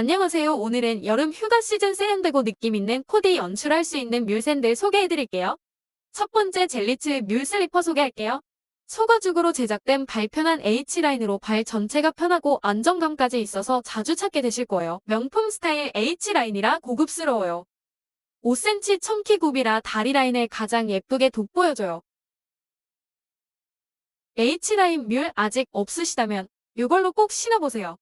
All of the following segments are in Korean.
안녕하세요. 오늘은 여름 휴가 시즌 세련되고 느낌 있는 코디 연출할 수 있는 뮬샌들 소개해드릴게요. 첫 번째 젤리츠 뮬 슬리퍼 소개할게요. 소가죽으로 제작된 발 편한 H라인으로 발 전체가 편하고 안정감까지 있어서 자주 찾게 되실 거예요. 명품 스타일 H라인이라 고급스러워요. 5cm 청키 굽이라 다리 라인을 가장 예쁘게 돋보여줘요. H라인 뮬 아직 없으시다면 이걸로 꼭 신어보세요.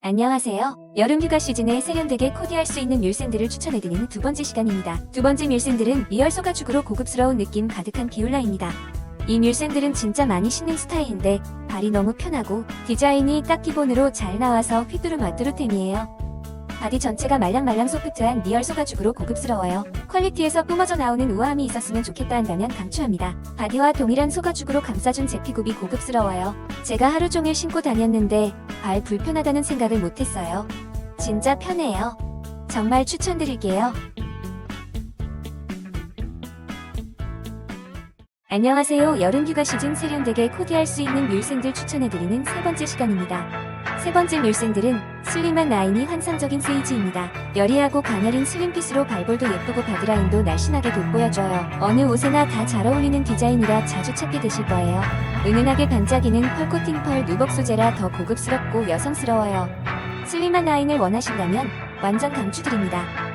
안녕하세요. 여름휴가 시즌에 세련되게 코디할 수 있는 뮬샌들을 추천해드리는 두 번째 시간입니다. 두 번째 뮬샌들은 리얼 소가죽으로 고급스러운 느낌 가득한 비올라입니다. 이 뮬샌들은 진짜 많이 신는 스타일인데 발이 너무 편하고 디자인이 딱 기본으로 잘 나와서 휘뚜루마뚜루템이에요. 바디 전체가 말랑말랑 소프트한 리얼 소가죽으로 고급스러워요. 퀄리티에서 뿜어져 나오는 우아함이 있었으면 좋겠다 한다면 강추합니다. 바디와 동일한 소가죽으로 감싸준 제 피굽이 고급스러워요. 제가 하루 종일 신고 다녔는데 발 불편하다는 생각을 못했어요. 진짜 편해요. 정말 추천드릴게요. 안녕하세요. 여름휴가 시즌 세련되게 코디할 수 있는 뮬샌들 추천해드리는 세 번째 시간입니다. 세 번째 뮬샌들은 슬림한 라인이 환상적인 세이지입니다. 여리하고 가녀린 슬림핏으로 발볼도 예쁘고 바디라인도 날씬하게 돋보여줘요. 어느 옷에나 다 잘 어울리는 디자인이라 자주 찾게 되실 거예요. 은은하게 반짝이는 펄코팅 펄 누벅 소재라 더 고급스럽고 여성스러워요. 슬림한 라인을 원하신다면 완전 강추드립니다.